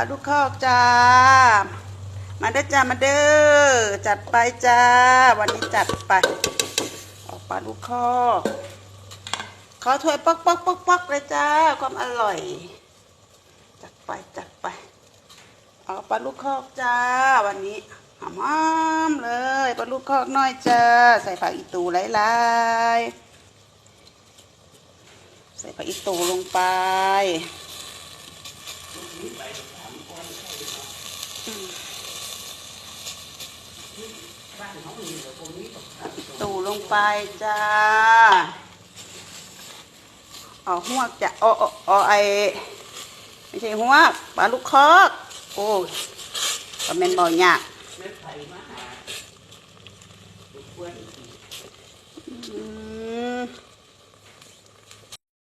ลาลูกคอกจ้า มาเด้อจ้ามาเด้อจัดไปจ้า วันนี้จัดไป ออกปลาลูกคอกขอถ้วยป๊อกป๊อกป๊อกป๊อกเลยจ้า ความอร่อย จัดไปจัดไปเอาปลาลูกคอกจ้า วันนี้หอมเลยปลาลูกคอกน้อยจ้า ใส่ผักอีตูหลายๆใส่ผักอีตูลงไป ตู่ลงไปจ้า เอาหวกจะเอาเอาเอาไอไม่ใช่หวกปลาลูกคอกโอ้ยก็แม่นบ่อยากอืม